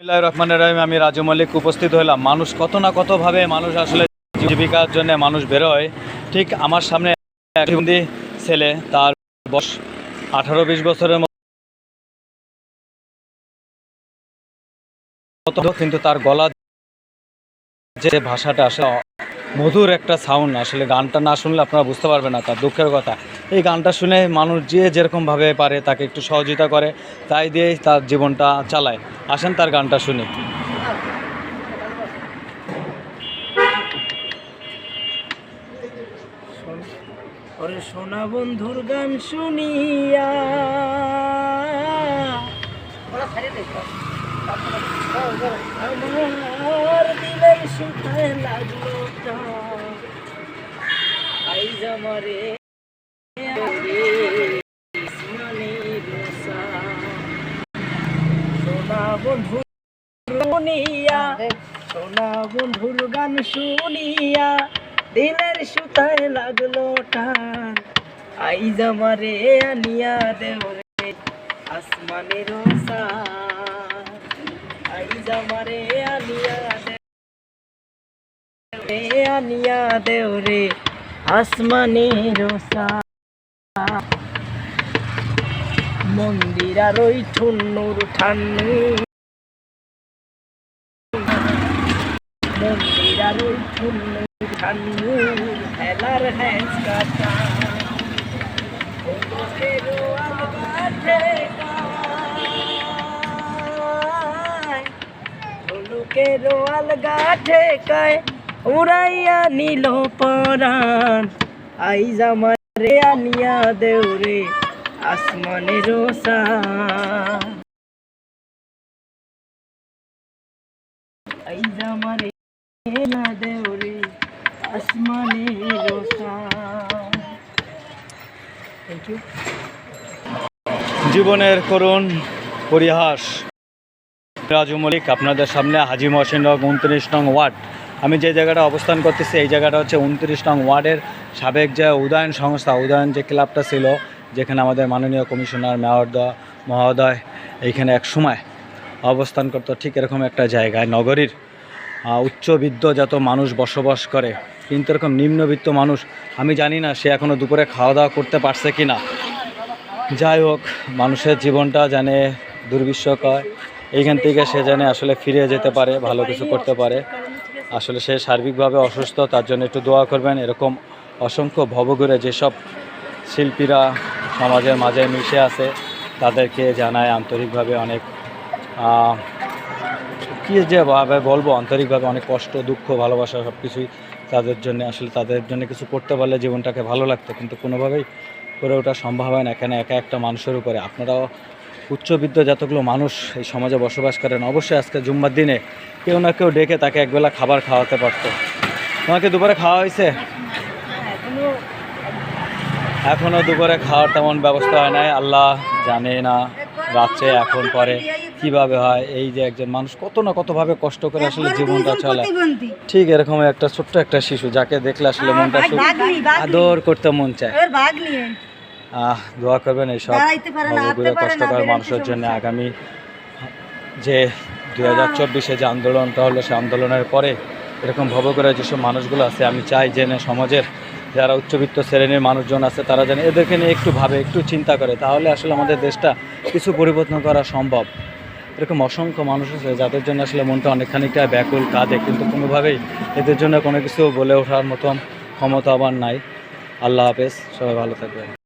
বিসমিল্লাহির রহমানির রহিম, আমি রাজু মল্লিক উপস্থিত হলাম মানুষ কত না কতভাবে মানুষ আসলে জীবিকার জন্য মানুষ বেরোয় ঠিক আমার সামনে ছেলে, তার বয়স আঠারো বিশ বছরের মতো। কিন্তু তার গলা যে ভাষাটা আসলে মধুর একটা সাউন্ড আসলে গানটা না শুনলে আপনারা বুঝতে পারবেন না, তার দুঃখের কথা। এই গানটা শুনে মানুষ যে যেরকমভাবে পারে তাকে একটু সহযোগিতা করে, তাই দিয়েই তার জীবনটা চালায়। আসেন তার গানটা শুনি। ওরে সোনা বন্ধুর গান শুনিয়া। বন্ধুর শুনিয়া। সোনা বন্ধুর গান শুনিয়া, দিলের সুতায় লাগল টান। আইজ আমারে আনিয়া দেও রে আসমানের সান আইজ আমারে আনিয়া রে, আনিয়া দেও রে আসমানের সান মন্দির আর ওই ঠুন্নুর ঠান্নু মন্দির আর ওই ঠুন্নুর ঠান্নু হেলার হ্যাঁস কাটা লোকেরও আলগা ঠেকায়, উড়াইয়া নিল পরাণ। আইজ আমারে আনিয়া দেও রে আসমানের সান আইজ না দেও রে আসমানের সান থ্যাংক ইউ জীবনের করুণ পরিহাস। রাজু মল্লিক, আপনাদের সামনে হাজি মহসিন রক উনত্রিশ নং ওয়ার্ড। আমি যে জায়গাটা অবস্থান করতেছি, এই জায়গাটা হচ্ছে উনত্রিশ নং ওয়ার্ডের সাবেক যে উদয়ন সংস্থা, উদয়ন যে ক্লাবটা ছিল, যেখানে আমাদের মাননীয় কমিশনার মেয়রদা মহোদয়, এইখানে এক সময় অবস্থান করতো ঠিক এরকম একটা জায়গায়, নগরীর। যত মানুষ বসবাস করে, কিন্তু এরকম নিম্নবিত্ত মানুষ, আমি জানি না সে এখনও দুপুরে খাওয়া দাওয়া করতে পারছে কি না যাই হোক, মানুষের জীবনটা জানে দুর্বিশ্বকর এইখান থেকে সে জানে আসলে ফিরে যেতে পারে, ভালো কিছু করতে পারে। আসলে সে সার্বিকভাবে অসুস্থ, তার জন্য একটু দোয়া করবেন। এরকম অসংখ্য ভবঘুরে যেসব শিল্পীরা সমাজের মাঝে মিশে আছে, তাদেরকে জানায় আন্তরিকভাবে অনেক কী যে বলব, আন্তরিকভাবে অনেক কষ্ট, দুঃখ, ভালোবাসা সব কিছুই তাদের জন্য। আসলে তাদের জন্য কিছু করতে পারলে জীবনটাকে ভালো লাগতো, কিন্তু কোনোভাবেই করে ওঠা সম্ভব হয় না। এখানে একা একটা মানুষের উপরে। আপনারাও উচ্চবিত্ত যতগুলো মানুষ এই সমাজে বসবাস করেন, অবশ্যই আজকে জুম্মার দিনে কেউ না কেউ ডেকে তাকে একবেলা খাবার খাওয়াতে পারতো। তোমাকে দুপুরে খাওয়া হয়েছে? এখনও দুপুরে খাওয়ার তেমন ব্যবস্থা হয় নাই। আল্লাহ জানে না রাত্রে এখন পরে কীভাবে হয় এই যে একজন মানুষ কত না কতভাবে কষ্ট করে আসলে জীবনটা চলে। ঠিক এরকম একটা ছোট্ট একটা শিশু যাকে দেখলে আসলে মনটা আদর করতে মন চায়। আহ দোয়া করবেন এইসব কষ্টকর মানুষের জন্য আগামী যে দু হাজার চব্বিশে যে আন্দোলনটা হলো সে আন্দোলনের পরে এরকম ভবঘুরে যেসব মানুষগুলো আছে আমি চাই জেনে সমাজের যারা উচ্চবিত্ত শ্রেণির মানুষজন আছে তারা যেন এদেরকে নিয়ে একটু ভাবে একটু চিন্তা করে। তাহলে আসলে আমাদের দেশটা কিছু পরিবর্তন করা সম্ভব। এরকম অসংখ্য মানুষ আছে যাদের জন্য আসলে মনটা অনেকখানিকটা ব্যাকুল, কাঁদে, কিন্তু কোনোভাবেই এদের জন্য কোনো কিছু বলে ওঠার মতন ক্ষমতা আবার নাই। আল্লাহ হাফেজ, সবাই ভালো থাকবেন।